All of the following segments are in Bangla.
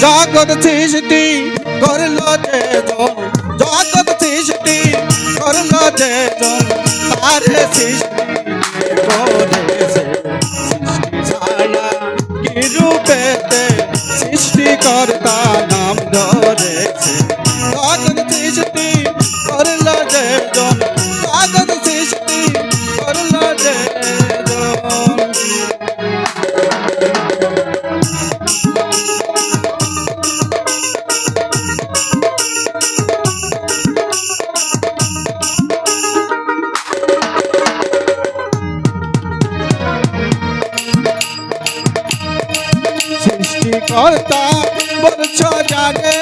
জগৎ সৃষ্টি করল যে জগৎ সৃষ্টি করল যে তার সৃষ্টি সৃষ্টিকর্তা বলছ জাগে।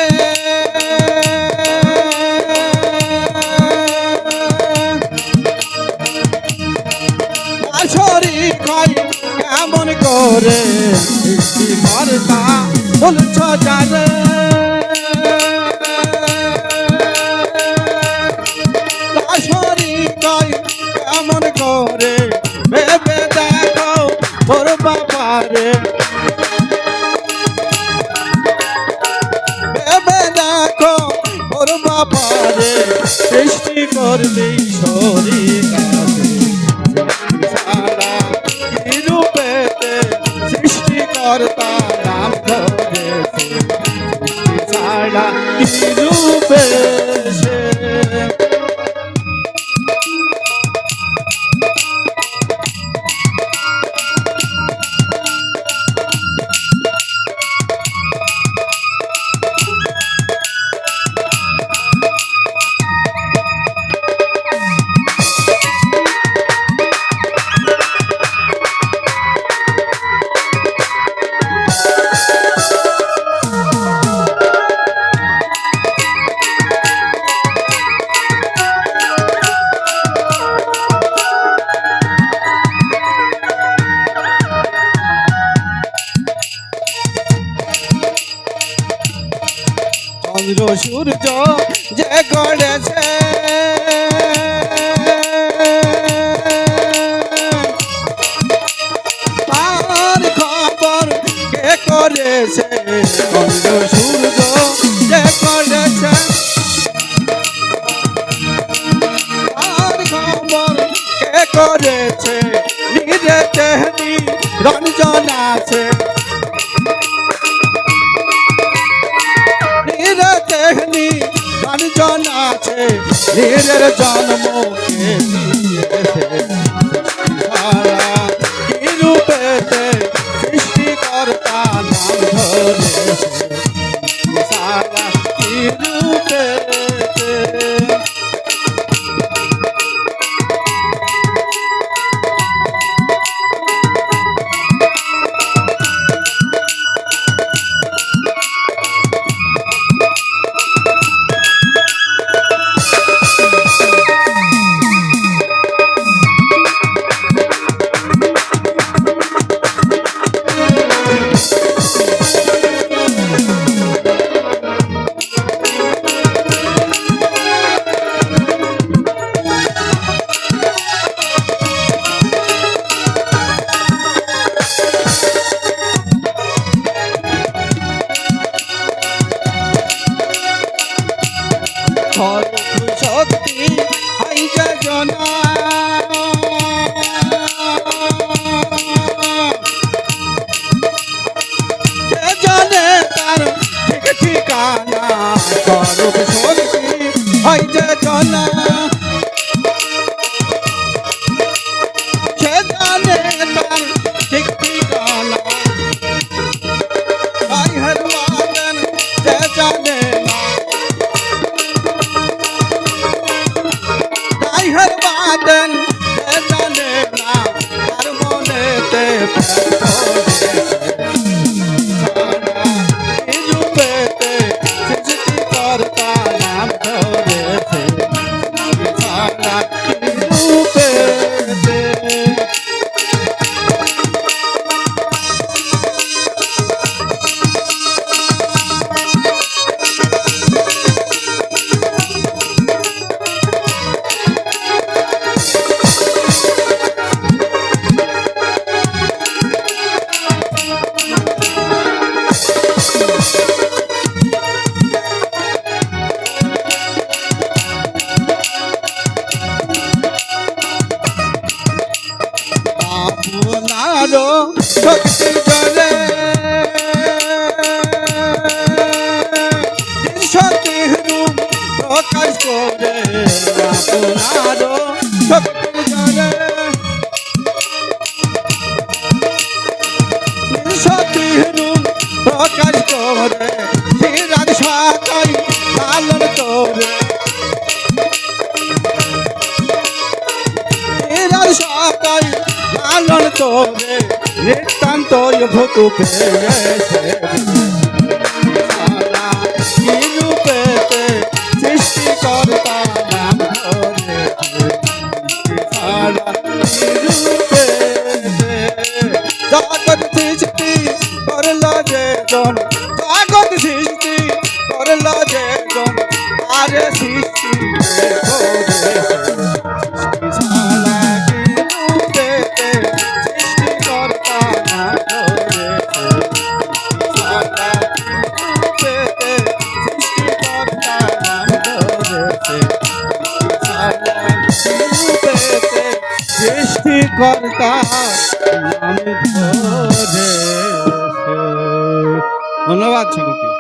আসরি খাই কেমন করে? সৃষ্টিকর্তা বলছ জাগে। সৃষ্টি করবি শরীর রূপেতে সৃষ্টিকর্তা নাম ধরেছে। ছাড়া কি রূপে সূর্য যে গড়েছে। তার খবর কে করেছে? সূর্য নীরের জন্ম সর্ব শক্তি আই জনা জানে তার ঠিক ঠিকানা সর্ব শক্তি আই জনা। মনেতে রূপেতে তোরে সিরাজ সাকাই লালন তোরে সিরাজ সাকাই লালন তোরে নিতান্ত ভূত পেয়েছে সারা সৃষ্টিকর্তা নাম ধরে ধন্যবাদ সকলকে